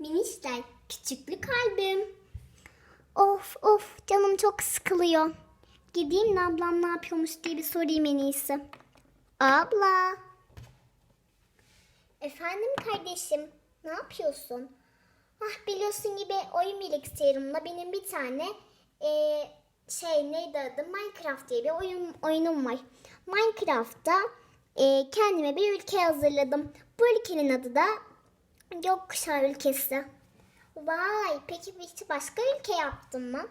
Minişler, küçüklü kalbim. Of of canım çok sıkılıyor. Gideyim de ablam ne yapıyormuş diye bir sorayım en iyisi. Abla. Efendim kardeşim, ne yapıyorsun? Ah biliyorsun gibi oyun bilgisayarımda benim bir tane eee, şey neydi adı Minecraft diye bir oyun oyunum var. Minecraft'ta eee, kendime bir ülke hazırladım. Bu ülkenin adı da Gökkuşağı ülkesi. Vay peki hiç başka ülke yaptın mı?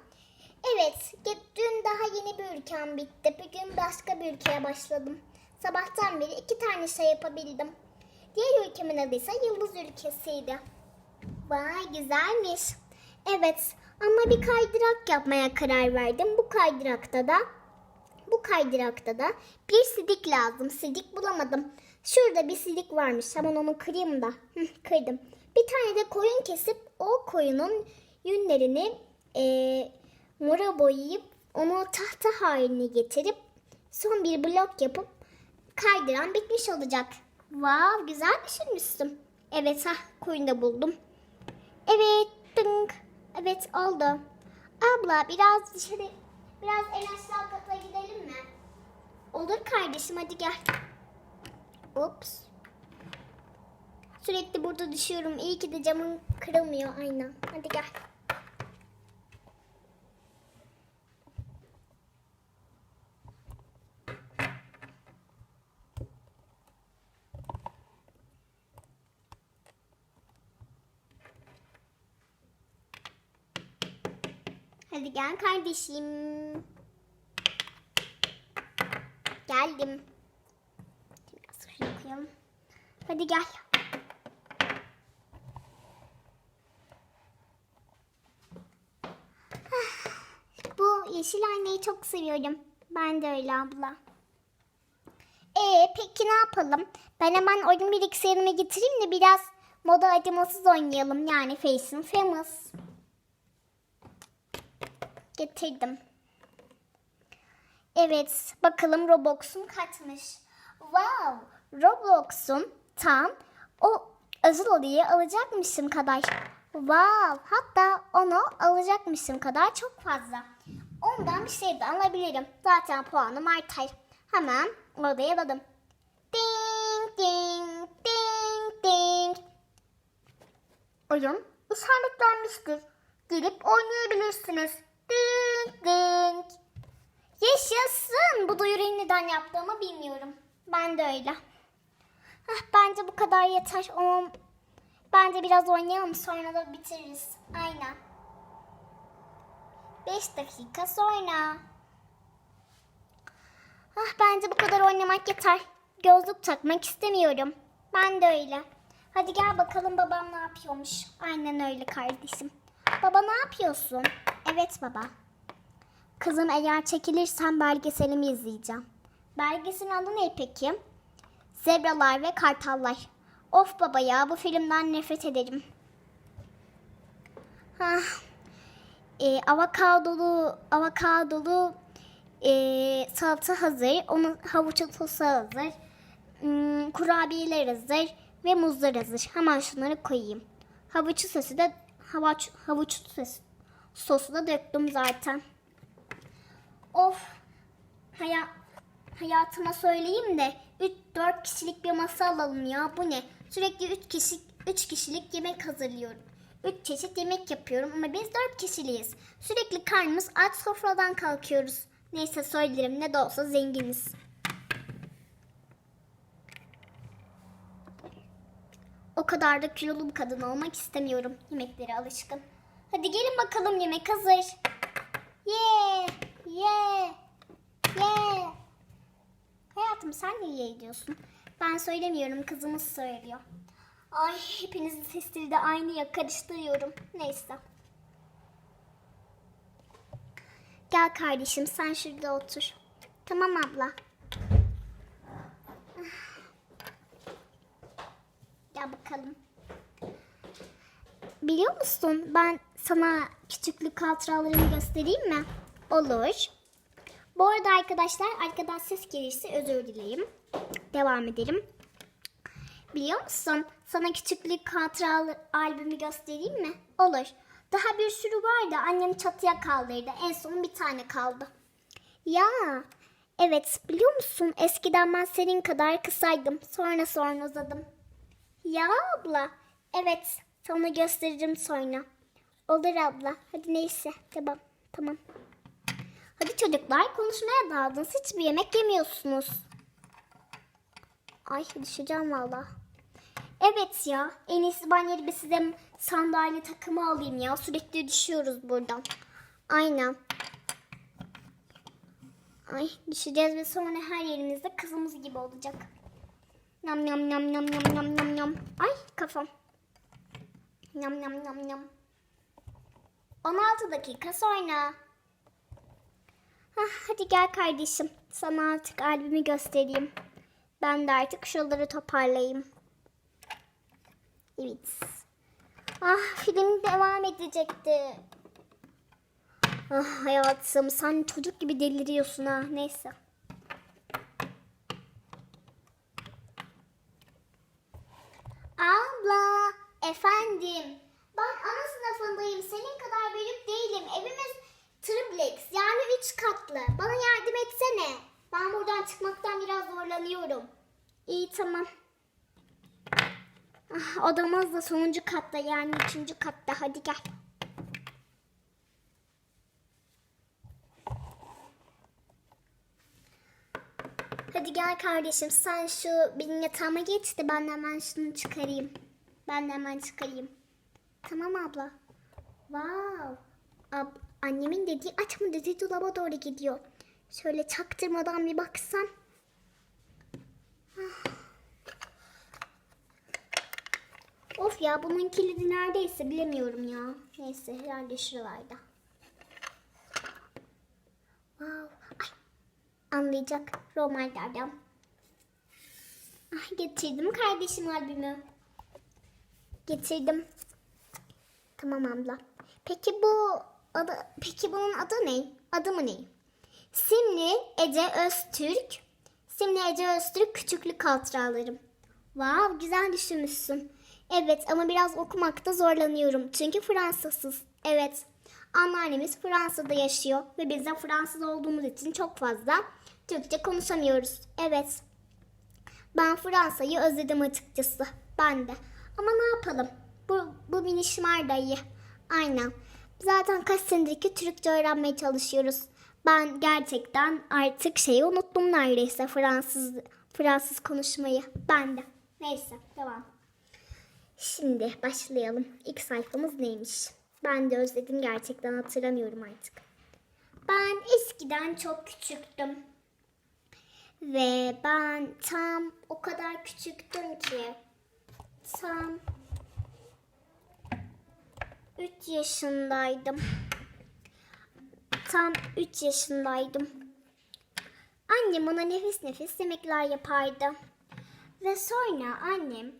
Evet dün daha yeni bir ülkem bitti. Bugün başka bir ülkeye başladım. Sabahtan beri iki tane şey yapabildim. Diğer ülkemin adı ise Yıldız ülkesiydi. Vay güzelmiş. Evet ama bir kaydırak yapmaya karar verdim. Bu kaydırakta da bu kaydırakta da bir sidik lazım. Sidik bulamadım. Şurada bir sidik varmış. Hemen onu kırayım da. Kırdım. Bir tane de koyun kesip o koyunun yünlerini eee mora boyayıp onu tahta haline getirip son bir blok yapıp kaydıran bitmiş olacak. Vav güzel düşünmüşsün. Evet ha koyunu da buldum. Evet dınk. Evet oldu. Abla biraz dışarı biraz en aşağı kata gidelim mi? Olur kardeşim hadi gel. Ups. Sürekli burada düşüyorum. İyi ki de camım kırılmıyor aynen. Hadi gel. Hadi gel kardeşim. Geldim. Biraz şuraya koyalım. Hadi gel. Ah, Bu yeşil aynayı çok seviyorum. Ben de öyle abla. Ee peki ne yapalım? Ben hemen oyun bilgisayarıma getireyim de biraz moda acımasız oynayalım. Yani Face and Famous. Getirdim. Evet, bakalım Roblox'um kaçmış. Wow, Roblox'um tam o özel odayı alacakmışım kadar. Wow, hatta onu alacakmışım kadar çok fazla. Ondan bir şey de alabilirim. Zaten puanım artar. Hemen odaya aladım. Ding ding ding ding. Oyun işaretlenmiştir. Girip oynayabilirsiniz. Ding ding. Yaşasın. Bu duyuruyu neden yaptığımı bilmiyorum. Ben de öyle. Hah, bence bu kadar yeter. Ama bence biraz oynayalım sonra da bitiririz. Aynen. 5 dakika sonra. Ah, bence bu kadar oynamak yeter. Gözlük takmak istemiyorum. Ben de öyle. Hadi gel bakalım babam ne yapıyormuş. Aynen öyle kardeşim. Baba ne yapıyorsun? Evet baba. Kızım eğer çekilirsen belgeselimi izleyeceğim. Belgeselin adı ne peki? Zebralar ve Kartallar. Of baba ya bu filmden nefret ederim. Hah. E, avokadolu, avokadolu e, salata hazır. Onun havuç sosu hazır. Hmm, kurabiyeler hazır. Ve muzlar hazır. Hemen şunları koyayım. Havuç sosu da havuç, havuç sosu, sosu da döktüm zaten. Of. Haya, hayatıma söyleyeyim de 3-4 kişilik bir masa alalım ya. Bu ne? Sürekli 3 kişi 3 kişilik yemek hazırlıyorum. 3 çeşit yemek yapıyorum ama biz 4 kişiliyiz. Sürekli karnımız aç sofradan kalkıyoruz. Neyse söylerim ne de olsa zenginiz. O kadar da kilolu bir kadın olmak istemiyorum. Yemeklere alışkın. Hadi gelin bakalım yemek hazır. Ye, ye, ye. Hayatım sen de ye diyorsun. Ben söylemiyorum kızımız söylüyor. Ay hepinizin sesleri de aynı ya karıştırıyorum. Neyse. Gel kardeşim sen şurada otur. Tamam abla. Gel bakalım. Biliyor musun ben sana küçüklük hatıralarımı göstereyim mi? Olur. Bu arada arkadaşlar arkadan ses gelirse özür dileyim. Devam edelim. Biliyor musun Sana küçüklük hatıralı albümü göstereyim mi? Olur. Daha bir sürü var da annem çatıya kaldırdı. En son bir tane kaldı. Ya evet biliyor musun eskiden ben senin kadar kısaydım. Sonra sonra uzadım. Ya abla evet sana göstereceğim sonra. Olur abla hadi neyse tamam tamam. Hadi çocuklar konuşmaya daldınız. Hiçbir yemek yemiyorsunuz. Ay düşeceğim valla. Evet ya. En iyisi ben yeri bir size sandalye takımı alayım ya. Sürekli düşüyoruz buradan. Aynen. Ay düşeceğiz ve sonra her yerimizde kızımız gibi olacak. Nam nam nam nam nam nam nam nam. Ay kafam. Nam nam nam nam. 16 dakika sonra. Hah, hadi gel kardeşim. Sana artık albümü göstereyim. Ben de artık şuraları toparlayayım. Evet. Ah film devam edecekti. Ah hayatım sen çocuk gibi deliriyorsun ha. Neyse. Abla, efendim. Ben ana sınıfındayım. Senin kadar büyük değilim. Evimiz triplex katlı. Bana yardım etsene. Ben buradan çıkmaktan biraz zorlanıyorum. İyi tamam. Ah, odamız da sonuncu katta yani üçüncü katta. Hadi gel. Hadi gel kardeşim sen şu benim yatağıma geç de ben de hemen şunu çıkarayım. Ben de hemen çıkarayım. Tamam abla. Wow. Ab annemin dediği açma dediği dolaba doğru gidiyor. Şöyle çaktırmadan bir baksam. Ah. Of ya bunun kilidi neredeyse bilemiyorum ya. Neyse herhalde şuralarda. Wow. Ay. Anlayacak. Romanlardan. Ah, getirdim kardeşim albümü. Getirdim. Tamam abla. Peki bu adı, peki bunun adı ne? Adı mı ne? Simli Ece Öztürk. Simli Ece Öztürk küçüklük hatıralarım. Wow, güzel düşünmüşsün. Evet ama biraz okumakta zorlanıyorum. Çünkü Fransızsız. Evet. Anneannemiz Fransa'da yaşıyor ve biz de Fransız olduğumuz için çok fazla Türkçe konuşamıyoruz. Evet. Ben Fransa'yı özledim açıkçası. Ben de. Ama ne yapalım? Bu, bu minişmar da iyi. Aynen. Zaten kaç senedir Türkçe öğrenmeye çalışıyoruz. Ben gerçekten artık şeyi unuttum neredeyse Fransız Fransız konuşmayı. Ben de. Neyse devam. Şimdi başlayalım. İlk sayfamız neymiş? Ben de özledim gerçekten hatırlamıyorum artık. Ben eskiden çok küçüktüm. Ve ben tam o kadar küçüktüm ki tam 3 yaşındaydım. Tam 3 yaşındaydım. Annem ona nefis nefis yemekler yapardı. Ve sonra annem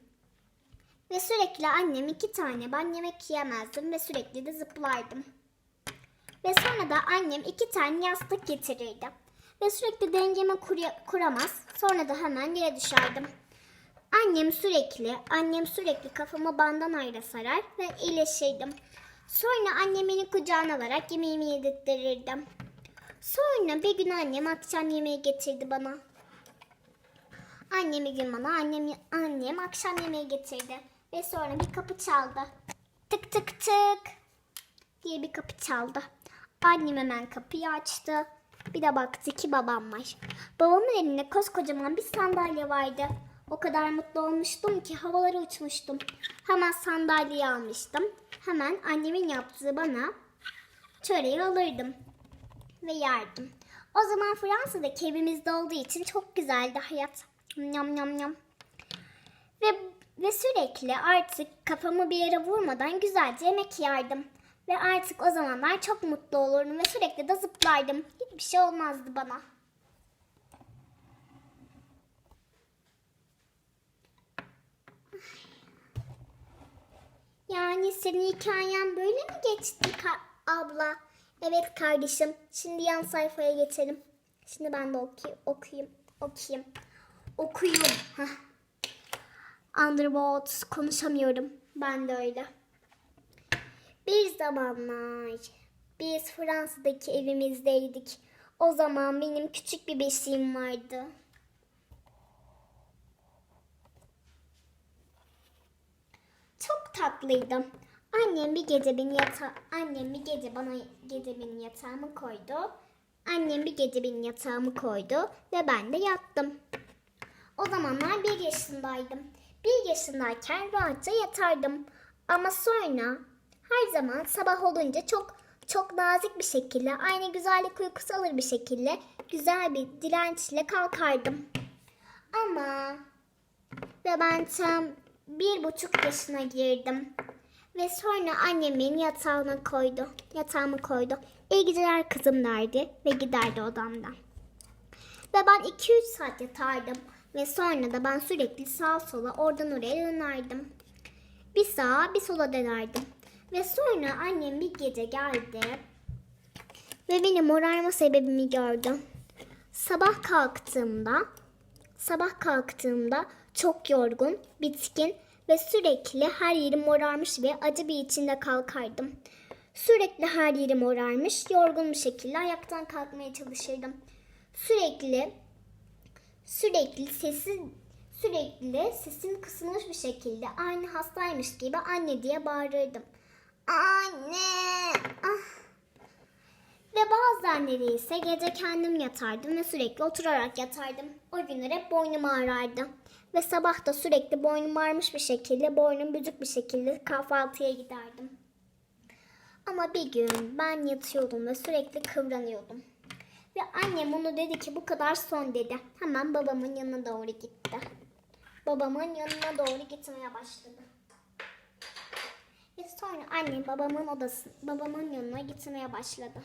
ve sürekli annem iki tane ben yemek yiyemezdim ve sürekli de zıplardım. Ve sonra da annem iki tane yastık getirirdi. Ve sürekli dengemi kur- kuramaz. Sonra da hemen yere düşerdim. Annem sürekli, annem sürekli kafamı bandanayla sarar ve iyileşirdim. Sonra annem beni kucağına alarak yemeğimi yedirttirirdim. Sonra bir gün annem akşam yemeği getirdi bana. Annem bir gün bana annem, annem akşam yemeği getirdi. Ve sonra bir kapı çaldı. Tık tık tık diye bir kapı çaldı. Annem hemen kapıyı açtı. Bir de baktı ki babam var. Babamın elinde koskocaman bir sandalye vardı. O kadar mutlu olmuştum ki havalara uçmuştum. Hemen sandalyeyi almıştım. Hemen annemin yaptığı bana çöreği alırdım ve yerdim. O zaman Fransa'daki evimizde olduğu için çok güzeldi hayat. Yam yam yam. Ve, ve sürekli artık kafamı bir yere vurmadan güzelce yemek yerdim. Ve artık o zamanlar çok mutlu olurdum ve sürekli de zıplardım. Hiçbir şey olmazdı bana. Yani senin hikayen böyle mi geçti abla? Evet kardeşim. Şimdi yan sayfaya geçelim. Şimdi ben de okuyayım. Okuyayım. Okuyayım. Okuyayım. Underworld konuşamıyorum. Ben de öyle. Bir zamanlar biz Fransa'daki evimizdeydik. O zaman benim küçük bir beşiğim vardı. Çok tatlıydım. Annem bir gece beni yata annem bir gece bana gece benim yatağımı koydu. Annem bir gece benim yatağımı koydu ve ben de yattım. O zamanlar bir yaşındaydım. Bir yaşındayken rahatça yatardım. Ama sonra her zaman sabah olunca çok çok nazik bir şekilde, aynı güzellik uykusu alır bir şekilde güzel bir dirençle kalkardım. Ama ve ben tam bir buçuk yaşına girdim. Ve sonra annem beni yatağına koydu. Yatağıma koydu. İyi geceler kızım derdi ve giderdi odamdan. Ve ben 2-3 saat yatardım. Ve sonra da ben sürekli sağa sola oradan oraya dönerdim. Bir sağa bir sola dönerdim. Ve sonra annem bir gece geldi. Ve benim morarma sebebimi gördü. Sabah kalktığımda Sabah kalktığımda çok yorgun, bitkin ve sürekli her yerim morarmış ve acı bir içinde kalkardım. Sürekli her yerim morarmış, yorgun bir şekilde ayaktan kalkmaya çalışırdım. Sürekli sürekli sesin sürekli sesim kısılmış bir şekilde aynı hastaymış gibi anne diye bağırırdım. Anne! Ah! Ve bazenleri ise gece kendim yatardım ve sürekli oturarak yatardım. O günler hep boynum ağrardı. Ve sabah da sürekli boynum ağrımış bir şekilde, boynum büzük bir şekilde kahvaltıya giderdim. Ama bir gün ben yatıyordum ve sürekli kıvranıyordum. Ve annem onu dedi ki bu kadar son dedi. Hemen babamın yanına doğru gitti. Babamın yanına doğru gitmeye başladı. Ve sonra annem babamın odası, babamın yanına gitmeye başladı.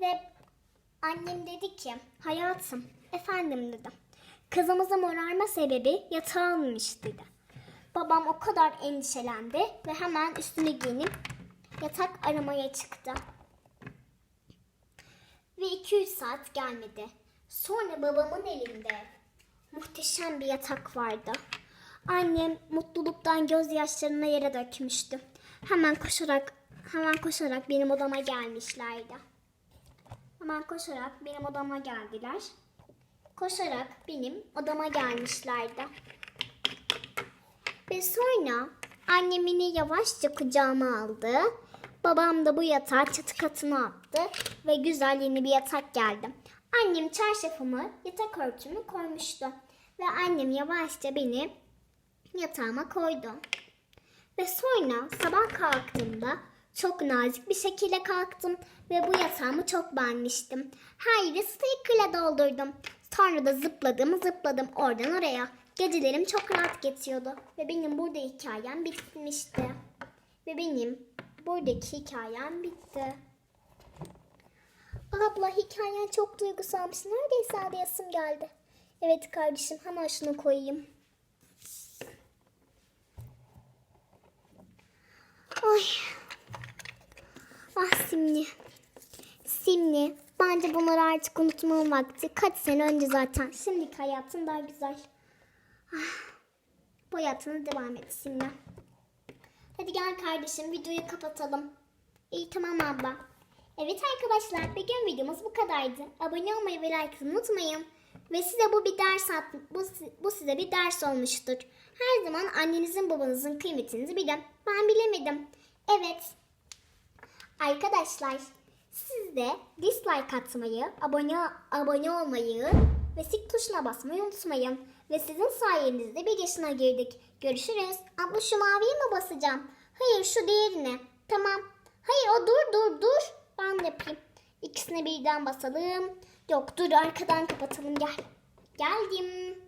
Ve annem dedi ki hayatım efendim dedi. Kızımızın morarma sebebi yatağınmış dedi. Babam o kadar endişelendi ve hemen üstünü giyinip yatak aramaya çıktı. Ve 2-3 saat gelmedi. Sonra babamın elinde muhteşem bir yatak vardı. Annem mutluluktan gözyaşlarını yere dökmüştü. Hemen koşarak hemen koşarak benim odama gelmişlerdi. Hemen koşarak benim odama geldiler. Koşarak benim odama gelmişlerdi. Ve sonra annem beni yavaşça kucağıma aldı. Babam da bu yatağı çatı katına attı ve güzel yeni bir yatak geldi. Annem çarşafımı, yatak örtümü koymuştu. Ve annem yavaşça beni yatağıma koydu. Ve sonra sabah kalktığımda çok nazik bir şekilde kalktım ve bu yatağımı çok beğenmiştim. Her yeri stickerla doldurdum. Sonra da zıpladım zıpladım oradan oraya. Gecelerim çok rahat geçiyordu ve benim burada hikayem bitmişti. Ve benim buradaki hikayem bitti. Abla hikayen çok duygusalmış. Neredeyse ağlayasım geldi. Evet kardeşim hemen şunu koyayım. Ay. Ah Simli. Simli. Bence bunları artık unutmanın vakti. Kaç sene önce zaten. Şimdiki hayatın daha güzel. Ah. Bu hayatına devam et Simli. Hadi gel kardeşim videoyu kapatalım. İyi tamam abla. Evet arkadaşlar bugün videomuz bu kadardı. Abone olmayı ve like unutmayın. Ve size bu bir ders bu, bu size bir ders olmuştur. Her zaman annenizin babanızın kıymetinizi bilin. Ben bilemedim. Evet. Arkadaşlar siz de dislike atmayı, abone abone olmayı ve sik tuşuna basmayı unutmayın. Ve sizin sayenizde bir yaşına girdik. Görüşürüz. Abla şu maviye mi basacağım? Hayır şu diğerine. Tamam. Hayır o dur dur dur. Ben yapayım. İkisine birden basalım. Yok dur arkadan kapatalım gel. Geldim.